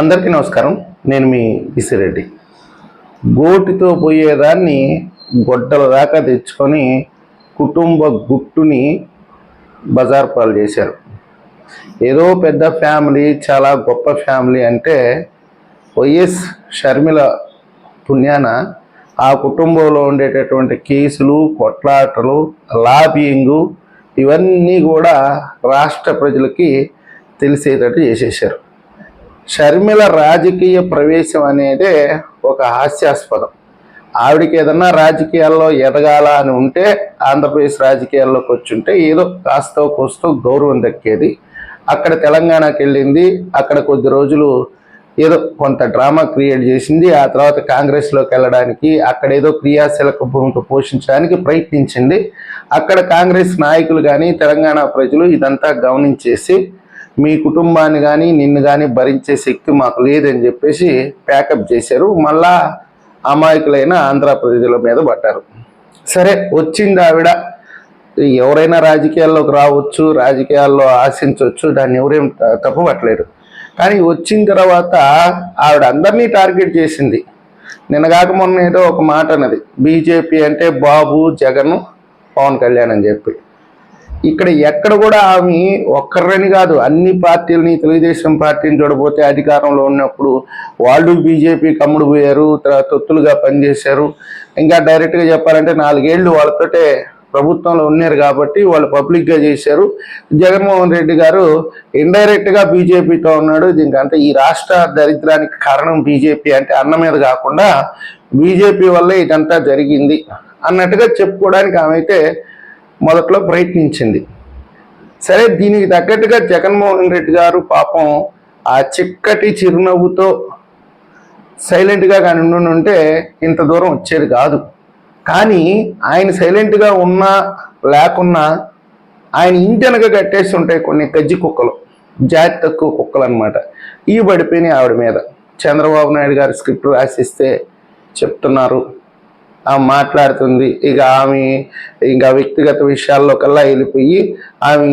అందరికీ నమస్కారం. నేను మీ ఇసిరెడ్డి గోటితో పోయేదాన్ని గొడ్డల దాకా తెచ్చుకొని కుటుంబ గుట్టుని బజార్ పాలు చేశారు. ఏదో పెద్ద ఫ్యామిలీ చాలా గొప్ప ఫ్యామిలీ అంటే వైఎస్ షర్మిల పుణ్యాన ఆ కుటుంబంలో ఉండేటటువంటి కేసులు కొట్లాటలు లాబియింగు ఇవన్నీ కూడా రాష్ట్ర ప్రజలకి తెలిసేటట్టు చేసేసారు షర్మిల రాజకీయ ప్రవేశం అనేది ఒక హాస్యాస్పదం. ఆవిడకి ఏదన్నా రాజకీయాల్లో ఎదగాల అని ఉంటే ఆంధ్రప్రదేశ్ రాజకీయాల్లోకి వచ్చుంటే ఏదో కాస్తో కోస్తో గౌరవం దక్కేది. అక్కడ తెలంగాణకి వెళ్ళింది. అక్కడ కొద్ది రోజులు ఏదో కొంత డ్రామా క్రియేట్ చేసింది. ఆ తర్వాత కాంగ్రెస్లోకి వెళ్ళడానికి అక్కడ ఏదో క్రియాశీలక భూమిక పోషించడానికి ప్రయత్నించింది. అక్కడ కాంగ్రెస్ నాయకులు కానీ తెలంగాణ ప్రజలు ఇదంతా గమనించేసి మీ కుటుంబాన్ని కానీ నిన్ను కానీ భరించే శక్తి మాకు లేదని చెప్పేసి ప్యాకప్ చేశారు. మళ్ళా అమాయకులైన ఆంధ్ర ప్రజల మీద పడ్డారు. సరే వచ్చింది ఆవిడ. ఎవరైనా రాజకీయాల్లోకి రావచ్చు రాజకీయాల్లో ఆశించవచ్చు దాన్ని ఎవరేం త- కానీ వచ్చిన తర్వాత ఆవిడ అందరినీ టార్గెట్ చేసింది. నిన్నగాక మొన్న ఏదో ఒక మాట అన్నది. బీజేపీ అంటే బాబు జగన్ పవన్ కళ్యాణ్ అని చెప్పి. ఇక్కడ ఎక్కడ కూడా ఆమె ఒక్కరని కాదు అన్ని పార్టీలని తెలుగుదేశం పార్టీని చూడబోతే అధికారంలో ఉన్నప్పుడు వాళ్ళు బీజేపీ కమ్ముడు పోయారు తర్వాత తొత్తులుగా పనిచేశారు. ఇంకా డైరెక్ట్గా చెప్పాలంటే నాలుగేళ్ళు వాళ్ళతోటే ప్రభుత్వంలో ఉన్నారు కాబట్టి వాళ్ళు పబ్లిక్గా చేశారు. జగన్మోహన్ రెడ్డి గారు ఇండైరెక్ట్గా బీజేపీతో ఉన్నాడు. దీనికంటే ఈ రాష్ట్ర దరిద్రానికి కారణం బీజేపీ అంటే అన్న మీద కాకుండా బీజేపీ వల్లే ఇదంతా జరిగింది అన్నట్టుగా చెప్పుకోవడానికి ఆమె అయితే మొదట్లో ప్రయత్నించింది. సరే దీనికి తగ్గట్టుగా జగన్మోహన్ రెడ్డి గారు పాపం ఆ చిక్కటి చిరునవ్వుతో సైలెంట్గా కానీ ఉండి ఉంటే ఇంత దూరం వచ్చేది కాదు. కానీ ఆయన సైలెంట్గా ఉన్నా లేకున్నా ఆయన ఇంటి కట్టేసి ఉంటాయి కొన్ని గజ్జి కుక్కలు జాతి తక్కువ కుక్కలు అనమాట ఈ పడిపోయినాయి ఆవిడ మీద. చంద్రబాబు నాయుడు గారు స్క్రిప్ట్ రాసిస్తే చెప్తున్నారు. ఆమె మాట్లాడుతుంది. ఇక ఆమె ఇంకా వ్యక్తిగత విషయాల్లో కల్లా వెళ్ళిపోయి ఆమె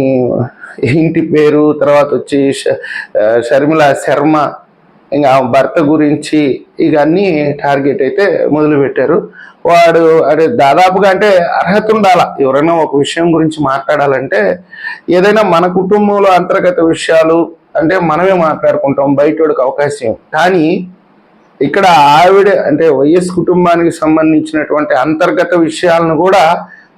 ఇంటి పేరు తర్వాత వచ్చి షర్మిల శర్మ ఇంకా ఆమె భర్త గురించి ఇక అన్నీ టార్గెట్ అయితే మొదలుపెట్టారు. వాడు అంటే దాదాపుగా అంటే అర్హత ఉండాల? ఎవరైనా ఒక విషయం గురించి మాట్లాడాలంటే ఏదైనా మన కుటుంబంలో అంతర్గత విషయాలు అంటే మనమే మాట్లాడుకుంటాం బయటోడికి అవకాశం కానీ ఇక్కడ ఆవిడ అంటే వైఎస్ కుటుంబానికి సంబంధించినటువంటి అంతర్గత విషయాలను కూడా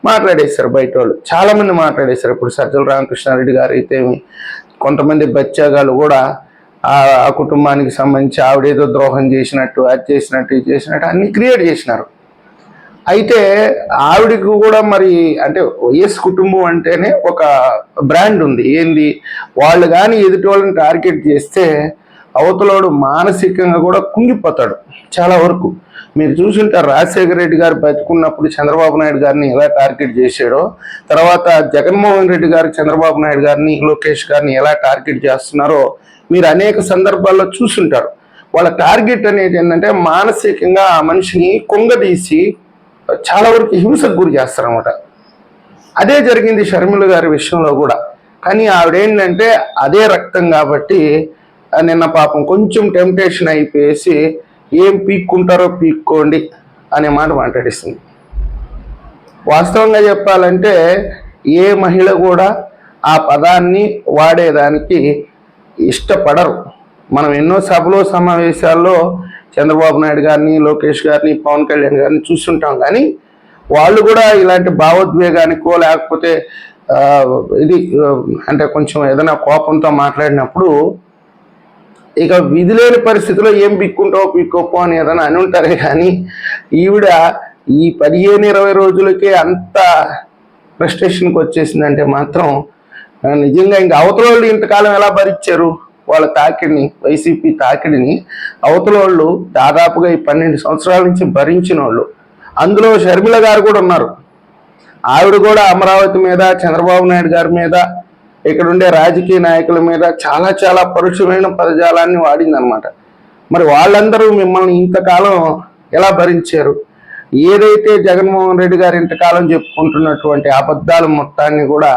మాట్లాడేశారు బయట వాళ్ళు. చాలామంది మాట్లాడేశారు. ఇప్పుడు సజ్జల రామకృష్ణారెడ్డి గారు అయితే కొంతమంది బచ్చగాలు కూడా ఆ కుటుంబానికి సంబంధించి ఆవిడేదో ద్రోహం చేసినట్టు అది చేసినట్టు ఇది చేసినట్టు అన్ని క్రియేట్ చేసినారు. అయితే ఆవిడకి కూడా మరి అంటే వైఎస్ కుటుంబం అంటేనే ఒక బ్రాండ్ ఉంది. ఏంది? వాళ్ళు కానీ ఎదుటి వాళ్ళని టార్గెట్ చేస్తే అవతలోడు మానసికంగా కూడా కుంగిపోతాడు. చాలా వరకు మీరు చూసుంటారు రాజశేఖర రెడ్డి గారు బతుకున్నప్పుడు చంద్రబాబు నాయుడు గారిని ఎలా టార్గెట్ చేశాడో తర్వాత జగన్మోహన్ రెడ్డి గారు చంద్రబాబు నాయుడు గారిని లోకేష్ గారిని ఎలా టార్గెట్ చేస్తున్నారో మీరు అనేక సందర్భాల్లో చూసుంటారు. వాళ్ళ టార్గెట్ అనేది ఏంటంటే మానసికంగా ఆ మనిషిని కొంగదీసి చాలా వరకు హింసకు గురి చేస్తారనమాట అదే జరిగింది షర్మిల గారి విషయంలో కూడా. కానీ ఆవిడేంటంటే అదే రక్తం కాబట్టి నిన్న పాపం కొంచెం టెంప్టేషన్ అయిపోయేసి ఏం పీక్కుంటారో పీక్కోండి అనే మాట మాట్లాడిస్తుంది వాస్తవంగా చెప్పాలంటే ఏ మహిళ కూడా ఆ పదాన్ని వాడేదానికి ఇష్టపడరు. మనం ఎన్నో సభలో సమావేశాల్లో చంద్రబాబు నాయుడు గారిని లోకేష్ గారిని పవన్ కళ్యాణ్ గారిని చూస్తుంటాం. కానీ వాళ్ళు కూడా ఇలాంటి భావోద్వేగానికో లేకపోతే ఇది అంటే కొంచెం ఏదైనా కోపంతో మాట్లాడినప్పుడు ఇక విధి లేని పరిస్థితిలో ఏం బిక్కుంటావు పిక్కోపో అని ఏదైనా అని ఉంటారే కానీ ఈవిడ ఈ పదిహేను ఇరవై రోజులకే అంత ఫ్రస్ట్రేషన్కి వచ్చేసిందంటే మాత్రం నిజంగా ఇంకా అవతల వాళ్ళు ఇంతకాలం ఎలా భరించారు? వాళ్ళ తాకిడిని వైసీపీ తాకిడిని అవతల వాళ్ళు దాదాపుగా ఈ పన్నెండు సంవత్సరాల నుంచి భరించిన వాళ్ళు. అందులో షర్మిల గారు కూడా ఉన్నారు. ఆవిడ కూడా అమరావతి మీద చంద్రబాబు నాయుడు గారి మీద ఇక్కడ ఉండే రాజకీయ నాయకుల మీద చాలా చాలా పరుషమైన పదజాలాన్ని వాడిందనమాట మరి వాళ్ళందరూ మిమ్మల్ని ఇంతకాలం ఎలా భరించారు? ఏదైతే జగన్మోహన్ రెడ్డి గారు ఇంతకాలం చెప్పుకుంటున్నటువంటి అబద్ధాల మొత్తాన్ని కూడా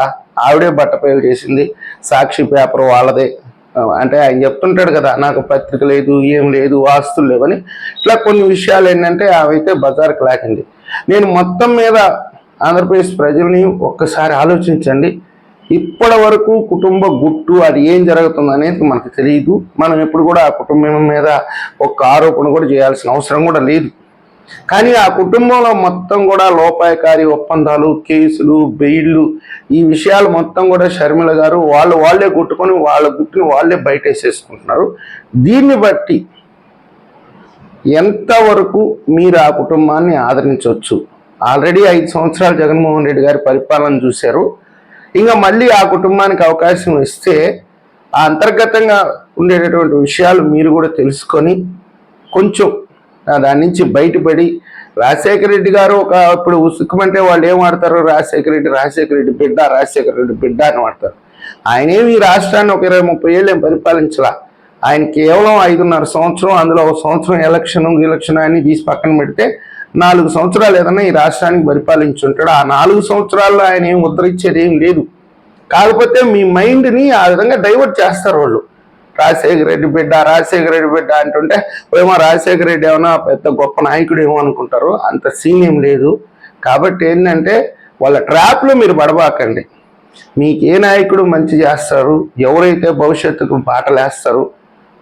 ఆవిడే బట్టపేలు చేసింది. సాక్షి పేపర్ వాళ్ళదే. అంటే ఆయన చెప్తుంటాడు కదా నాకు పత్రిక లేదు ఏం లేదు ఆస్తులు లేవని. ఇట్లా కొన్ని విషయాలు ఏంటంటే అవైతే బజార్కి లాకండి నేను మొత్తం మీద ఆంధ్రప్రదేశ్ ప్రజల్ని ఒక్కసారి ఆలోచించండి. ఇప్పటి వరకు కుటుంబ గుట్టు అది ఏం జరుగుతుంది అనేది మనకు తెలియదు మనం ఎప్పుడు కూడా ఆ కుటుంబం మీద ఒక ఆరోపణ కూడా చేయాల్సిన అవసరం కూడా లేదు. కానీ ఆ కుటుంబంలో మొత్తం కూడా లోపాయకారి ఒప్పందాలు కేసులు బెయిళ్ళు ఈ విషయాలు మొత్తం కూడా షర్మిల గారు వాళ్ళు వాళ్ళే కొట్టుకొని వాళ్ళ గుట్టుని వాళ్ళే బయటేసేసుకుంటున్నారు. దీన్ని బట్టి ఎంతవరకు మీరు ఆ కుటుంబాన్ని ఆదరించవచ్చు? ఆల్రెడీ ఐదు సంవత్సరాలు జగన్మోహన్ రెడ్డి గారి పరిపాలన చూశారు. ఇంకా మళ్ళీ ఆ కుటుంబానికి అవకాశం ఇస్తే ఆ అంతర్గతంగా ఉండేటటువంటి విషయాలు మీరు కూడా తెలుసుకొని కొంచెం దాని నుంచి బయటపడి రాజశేఖర రెడ్డి గారు ఒక ఇప్పుడు ఉసుకుమంటే వాళ్ళు ఏం వాడతారు రాజశేఖర రెడ్డి రాజశేఖర రెడ్డి బిడ్డ రాజశేఖర రెడ్డి బిడ్డ అని వాడతారు ఆయనేమి ఈ రాష్ట్రాన్ని ఒక ఇరవై ముప్పై ఏళ్ళు ఏం పరిపాలించలా? ఆయన కేవలం ఐదున్నర సంవత్సరం అందులో ఒక సంవత్సరం ఎలక్షన్ ఎలక్షన్ అని తీసి పక్కన పెడితే నాలుగు సంవత్సరాలు ఏదన్నా ఈ రాష్ట్రానికి పరిపాలించుంటాడు? ఆ నాలుగు సంవత్సరాల్లో ఆయన ఏం ఉద్ధరించేది ఏం లేదు. కాకపోతే మీ మైండ్ని ఆ విధంగా డైవర్ట్ చేస్తారు వాళ్ళు. రాజశేఖర రెడ్డి బిడ్డ రాజశేఖర రెడ్డి బిడ్డ అంటుంటే ఏమో రాజశేఖర రెడ్డి ఏమన్నా పెద్ద గొప్ప నాయకుడు ఏమో అనుకుంటారు. అంత సీన్ ఏం లేదు. కాబట్టి ఏంటంటే వాళ్ళ ట్రాప్లో మీరు పడబాకండి. మీకు ఏ నాయకుడు మంచి చేస్తారు? ఎవరైతే భవిష్యత్తుకు బాటలేస్తారు?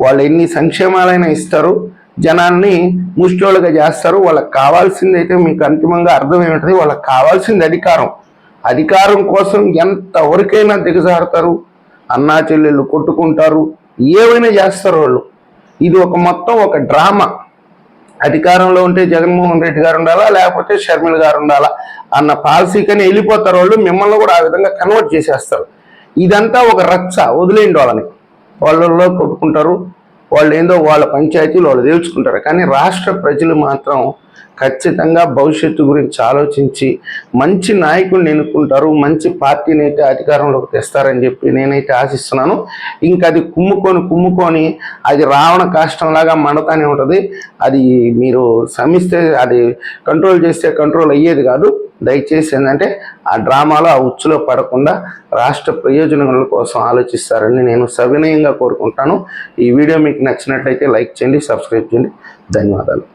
వాళ్ళు ఎన్ని సంక్షేమాలైనా ఇస్తారు? జనాన్ని ముష్టోళ్ళుగా చేస్తారు. వాళ్ళకి కావాల్సింది అయితే మీకు అంతిమంగా అర్థం ఏమిటది? వాళ్ళకి కావాల్సింది అధికారం. అధికారం కోసం ఎంతవరకైనా దిగజారుతారు. అన్నా చెల్లెళ్ళు కొట్టుకుంటారు. ఏమైనా చేస్తారు వాళ్ళు. ఇది ఒక మొత్తం ఒక డ్రామా. అధికారంలో ఉంటే జగన్మోహన్ రెడ్డి గారు ఉండాలా? లేకపోతే షర్మిల గారు ఉండాలా? అన్న పాలసీకని వెళ్ళిపోతారు వాళ్ళు. మిమ్మల్ని కూడా ఆ విధంగా కన్వర్ట్ చేసేస్తారు. ఇదంతా ఒక రచ్చ. వదిలేయండి వాళ్ళని. వాళ్ళల్లో కొట్టుకుంటారు. వాళ్ళు ఏందో వాళ్ళ పంచాయతీలు వాళ్ళు తేల్చుకుంటారు. కానీ రాష్ట్ర ప్రజలు మాత్రం ఖచ్చితంగా భవిష్యత్తు గురించి ఆలోచించి మంచి నాయకుడిని ఎన్నుకుంటారు మంచి పార్టీని అయితే అధికారంలోకి తెస్తారని చెప్పి నేనైతే ఆశిస్తున్నాను. ఇంకా అది కుమ్ముకొని కుమ్ముకొని అది రావణ కాష్టంలాగా మండతానే ఉంటుంది. అది మీరు శ్రమిస్తే అది కంట్రోల్ చేస్తే కంట్రోల్ అయ్యేది కాదు. దయచేసి ఏంటంటే ఆ డ్రామాలో ఆ ఉచ్చులో పడకుండా రాష్ట్ర ప్రయోజనాల కోసం ఆలోచిస్తారని నేను సవినయంగా కోరుకుంటాను. ఈ వీడియో మీకు నచ్చినట్లయితే లైక్ చేయండి సబ్స్క్రైబ్ చేయండి. ధన్యవాదాలు.